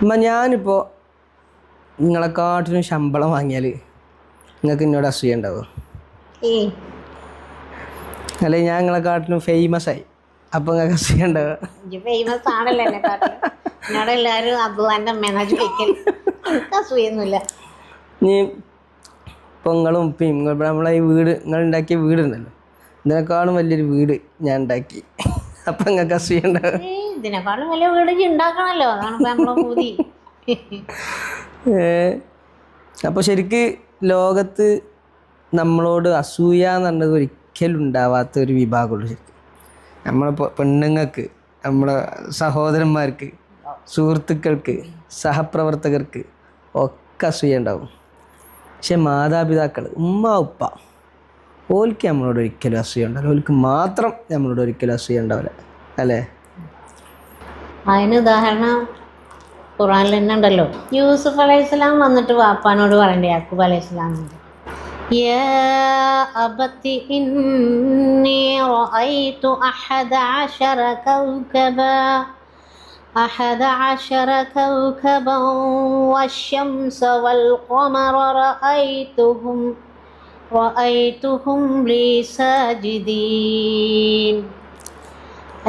അമ്മ ഞാനിപ്പോൾ നിങ്ങളെക്കാട്ടിനും ശമ്പളം വാങ്ങിയാൽ നിങ്ങൾക്ക് എന്നോട് അസൂയ ഉണ്ടാവും? അല്ലെ ഞാൻ നിങ്ങളെക്കാട്ടിനും ഫേമസ് ആയി. അപ്പൊ നിങ്ങൾക്ക് അസൂയ ഉണ്ടാവും? ഫേമസ് ആണല്ലോ എന്നോട് എല്ലാവരും അമ്മേന്നാ അസൂയൊന്നുമില്ല. ഇനി ഇപ്പോൾ നിങ്ങളും ഉപ്പയും ഇവിടെ നമ്മളെ ഈ വീട് നിങ്ങൾ ഉണ്ടാക്കിയ വീടുണ്ടല്ലോ ഇതിനേക്കാളും വലിയൊരു വീട് ഞാൻ ഉണ്ടാക്കി. അപ്പം നിങ്ങൾക്ക് അസൂയ ഉണ്ടാവുക ഏയ് ഇതിനെക്കാളും വലിയ വീട് ഉണ്ടാക്കണല്ലോ അതാണ് നമ്മളെ ശരിക്ക് ലോകത്ത് നമ്മളോട് അസൂയ എന്നുള്ളത് ഒരിക്കലും ഉണ്ടാവാത്ത ഒരു വിഭാഗമുള്ളൂ ശരിക്കും. നമ്മളെ പെണ്ണുങ്ങൾക്ക് നമ്മളെ സഹോദരന്മാർക്ക് സുഹൃത്തുക്കൾക്ക് സഹപ്രവർത്തകർക്ക് ഒക്കെ അസൂയ ഉണ്ടാവും. പക്ഷെ മാതാപിതാക്കൾ ഉമ്മ ഉപ്പ ഓൽക്ക് നമ്മളോട് ഒരിക്കലും അസൂയ ഉണ്ടാവില്ല. ഓൽക്ക് മാത്രം നമ്മളോട് ഒരിക്കലും അസൂയ ഉണ്ടാവില്ല. അല്ലേ? അതിന് ഉദാഹരണം ഖുറാനിൽ തന്നെ ഉണ്ടല്ലോ യൂസുഫ് അലൈഹിസ്സലാം വന്നിട്ട് വാപ്പാനോട് പറയണ്ടേ യാക്കൂബ് അലൈഹിസ്സലാം يا أبت إني رأيت أحد عشر كوكبا أحد عشر كوكبا والشمس والقمر رأيتهم رأيتهم لي ساجدين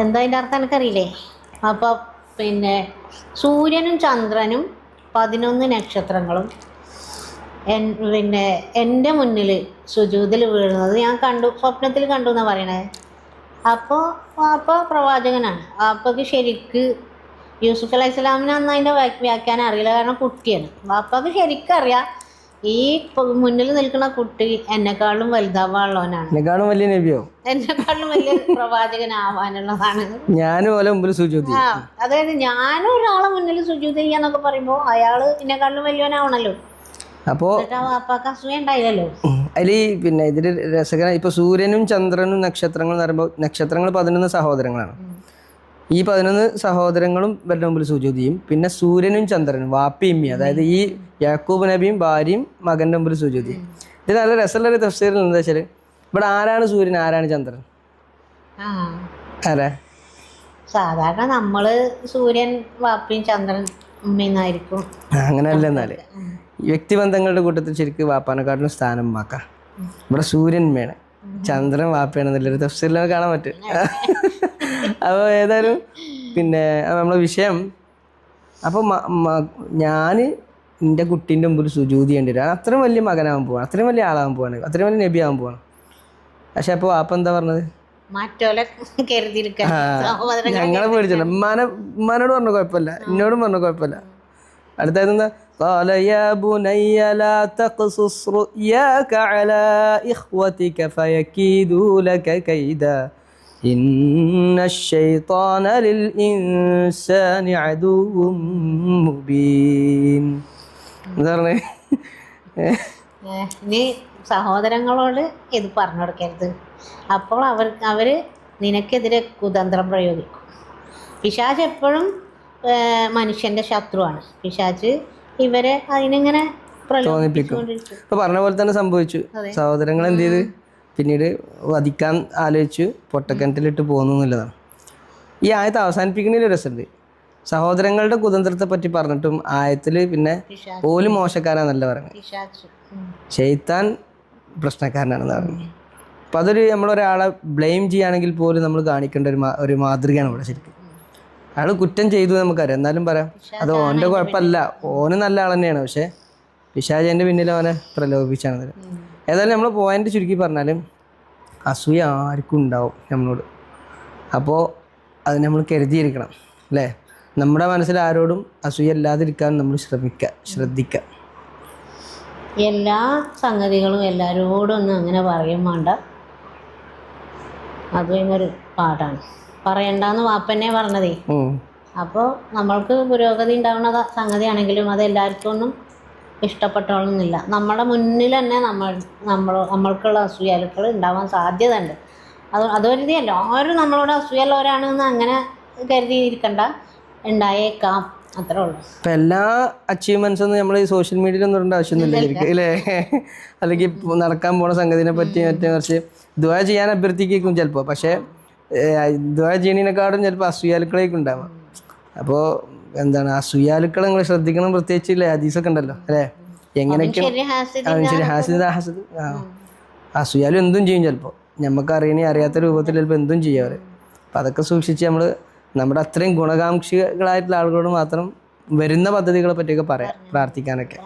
എന്താ അതിൻ്റെ അർത്ഥം എനിക്കറിയില്ലേ അപ്പോൾ പിന്നെ സൂര്യനും ചന്ദ്രനും പതിനൊന്ന് നക്ഷത്രങ്ങളും. എൻ പിന്നെ എന്റെ മുന്നിൽ സുജൂതിൽ വീഴുന്നത് ഞാൻ കണ്ടു സ്വപ്നത്തിൽ കണ്ടു എന്നാണ് പറയണേ. അപ്പോൾ അപ്പോൾ പ്രവാചകനാണ്. വാപ്പക്ക് ശരിക്ക് യൂസുഫ് അലൈഹി സ്വലാമിന് അന്ന് അതിന്റെ വ്യാഖ്യാനം അറിയില്ല. കാരണം കുട്ടിയാണ്. വാപ്പക്ക് ശരിക്കും അറിയാം ഈ മുന്നിൽ നിൽക്കുന്ന കുട്ടി എന്നെക്കാളും വലുതാവാനുള്ളവനാണ്. എന്നെക്കാളും വലിയ നബിയോ? എന്നെക്കാളും വലിയ പ്രവാചകനാവാനുള്ളതാണ്. ഞാനും പോലെ മുമ്പിൽ ആ അതായത് ഞാനും ഒരാളെ മുന്നിൽ സുജൂത് ചെയ്യാന്നൊക്കെ പറയുമ്പോ അയാൾ എന്നെക്കാളും വലിയവനാവണല്ലോ. അപ്പോ വാപ്പാക്ക് അസൂയ ഉണ്ടായില്ലല്ലോ. അതിൽ പിന്നെ ഇതിൽ രസകര ഇപ്പൊ സൂര്യനും ചന്ദ്രനും നക്ഷത്രങ്ങൾ എന്ന് പറയുമ്പോൾ നക്ഷത്രങ്ങൾ പതിനൊന്ന് സഹോദരങ്ങളാണ്. ഈ പതിനൊന്ന് സഹോദരങ്ങളും ഇവരുടെ മുമ്പിൽ സുജൂതി ചെയ്യും. പിന്നെ സൂര്യനും ചന്ദ്രനും വാപ്പിയമ്മി അതായത് ഈ യാക്കൂബ് നബിയും ഭാര്യയും മകന്റെ മുമ്പിൽ സുജൂതി ചെയ്യും. ഇത് നല്ല രസമുള്ള ഒരു തഫ്സീറിൽ എന്താ വെച്ചാൽ ഇവിടെ ആരാണ് സൂര്യൻ ആരാണ് ചന്ദ്രൻ? ആരാ? സാധാരണ നമ്മൾ സൂര്യൻ വാപ്പിയും ചന്ദ്രൻ ഉമ്മയെന്നായിരിക്കും അങ്ങനെയല്ല എന്നാൽ. വ്യക്തിബന്ധങ്ങളുടെ കൂട്ടത്തിൽ ശരിക്കും വാപ്പാനെക്കാട്ടിലും സ്ഥാനം വാക്കാം ഇവിടെ സൂര്യൻ വേണം ചന്ദ്രൻ വാപ്പയാണെന്നുള്ളൊരു തഫ്സീറിൽ നമുക്ക് കാണാൻ പറ്റും. അപ്പോൾ ഏതായാലും പിന്നെ അത് നമ്മളെ വിഷയം അപ്പോൾ ഞാൻ എൻ്റെ കുട്ടീൻ്റെ മുമ്പിൽ സുജൂതി ചെയ്യേണ്ടി വരും അത് അത്രയും വലിയ മകനാകാൻ പോവാണ് അത്രയും വലിയ ആളാകാൻ പോവാണ് അത്രയും വലിയ നബി ആകാൻ പോവാണ് പക്ഷെ അപ്പോൾ വാപ്പ എന്താ പറഞ്ഞത് മറ്റോലെ കരുതിയിരിക്കാൻ സഹോദരങ്ങൾ ഞങ്ങളെ പേടിച്ചില്ല ഉമ്മാനെ ഉമ്മാനോട് പറഞ്ഞ കുഴപ്പമില്ല എന്നോടും പറഞ്ഞ കുഴപ്പമില്ല അടുത്തത് എന്താ قال يا بني لا تقصص رؤياك على إخوتك فيكيدوا لك كيدا إن الشيطان للإنسان عدو مبين എന്താ പറഞ്ഞേ ഏ, ഇനി സഹോദരങ്ങളോട് ഇത് പറഞ്ഞു കൊടുക്കരുത് അപ്പോൾ അവർ അവർ നിനക്കെതിരെ കുതന്ത്രം പ്രയോഗിക്കും പിശാച് എപ്പോഴും ഏ, മനുഷ്യന്റെ ശത്രുവാണ് പിശാച് ഇവരെ അതിനിങ്ങനെ പ്രലോഭിപ്പിച്ചുകൊണ്ടിരിക്കും ഇപ്പൊ പറഞ്ഞ പോലെ തന്നെ സംഭവിച്ചു സഹോദരങ്ങൾ എന്ത് ചെയ്ത് പിന്നീട് വധിക്കാൻ ആലോചിച്ചു പൊട്ടക്കിണറ്റിലിട്ട് പോകുന്നു എന്നുള്ളതാണ്. ഈ ആയത്ത് അവസാനിപ്പിക്കുന്നതിൽ രസമുണ്ട്. സഹോദരങ്ങളുടെ കുതന്ത്രത്തെ പറ്റി പറഞ്ഞിട്ടും ആയത്തിൽ പിന്നെ പോലും മോശക്കാരാന്നല്ല പറയുന്നത്. ഷെയ്ത്താൻ പ്രശ്നക്കാരനാണെന്ന് പറഞ്ഞു അപ്പം അതൊരു നമ്മളൊരാളെ ബ്ലെയിം ചെയ്യുകയാണെങ്കിൽ പോലും നമ്മൾ കാണിക്കേണ്ട ഒരു ഒരു മാതൃകയാണ് ഇവിടെ ശരിക്കും. അയാൾ കുറ്റം ചെയ്തു നമുക്കറിയാം. എന്നാലും പറയാം അത് ഓന്റെ കുഴപ്പമല്ല. ഓന് നല്ല ആൾ തന്നെയാണ്. പക്ഷേ പിശാജന്റെ പിന്നിൽ അവനെ പ്രലോഭിച്ചാണ് ഇത്. ഏതായാലും നമ്മൾ പോയിന്റ് ചുരുക്കി പറഞ്ഞാലും അസൂയ ആർക്കും ഉണ്ടാവും നമ്മളോട്. അപ്പോൾ അത് നമ്മൾ കരുതിയിരിക്കണം അല്ലേ? നമ്മുടെ മനസ്സിൽ ആരോടും അസൂയ ഇല്ലാതിരിക്കാൻ നമ്മൾ ശ്രമിക്കുക ശ്രദ്ധിക്കുക എല്ലാ സംഗതികളും എല്ലാവരോടും ഒന്നും അങ്ങനെ പറയും വേണ്ട. അത് ഒരു പാട്ടാണ് പറയണ്ടെന്ന് വാപ്പന്നെ പറഞ്ഞതേ. അപ്പോൾ നമ്മൾക്ക് പുരോഗതി ഉണ്ടാവുന്ന സംഗതിയാണെങ്കിലും അത് എല്ലാവർക്കും ഒന്നും ഇഷ്ടപ്പെട്ടോളുന്നില്ല നമ്മുടെ മുന്നിൽ തന്നെ നമ്മൾ നമ്മൾ നമ്മൾക്കുള്ള അസൂയാലുക്കൾ ഉണ്ടാവാൻ സാധ്യത ഉണ്ട് അത് അതൊരു ഇതല്ല ആരും നമ്മളോട് അസൂയുള്ളവരാണെന്ന് അങ്ങനെ കരുതിയിരിക്കണ്ട. ഉണ്ടായേക്കാം. അത്രേ ഉള്ളൂ. ഇപ്പം എല്ലാ അച്ചീവ്മെന്റ്സ് ഒന്നും നമ്മൾ ഈ സോഷ്യൽ മീഡിയയിൽ ഒന്നും ഇടേണ്ട ആവശ്യമൊന്നുമില്ല ഇല്ലായിരിക്കും അല്ലേ അല്ലെങ്കിൽ നടക്കാൻ പോണ സംഗതിനെ പറ്റി മറ്റേ കുറച്ച് ദുവാ ചെയ്യാൻ അഭ്യർത്ഥിക്കും ചിലപ്പോൾ പക്ഷേ ദുവാ ചെയ്യണേക്കാളും ചിലപ്പോൾ അസൂയാലുക്കളേക്കും ഉണ്ടാവാം. അപ്പോൾ എന്താണ് ആ സുയാലുക്കൾ നിങ്ങൾ ശ്രദ്ധിക്കണം പ്രത്യേകിച്ച് ഹദീസൊക്കെ ഉണ്ടല്ലോ അല്ലേ? എങ്ങനെയൊക്കെ ശരി ഹാസിദ് ഹാസിദ് ആ ആ. സുയാലും എന്തും ചെയ്യും ചിലപ്പോൾ നമുക്ക് അറിയണേ അറിയാത്ത രൂപത്തിൽ ചിലപ്പോൾ എന്തും ചെയ്യും അവർ അപ്പം അതൊക്കെ സൂക്ഷിച്ച് നമ്മൾ നമ്മുടെ അത്രയും ഗുണകാംക്ഷികളായിട്ടുള്ള ആളുകളോട് മാത്രം വരുന്ന പദ്ധതികളെ പറ്റിയൊക്കെ പറയാം പ്രാർത്ഥിക്കാനൊക്കെ.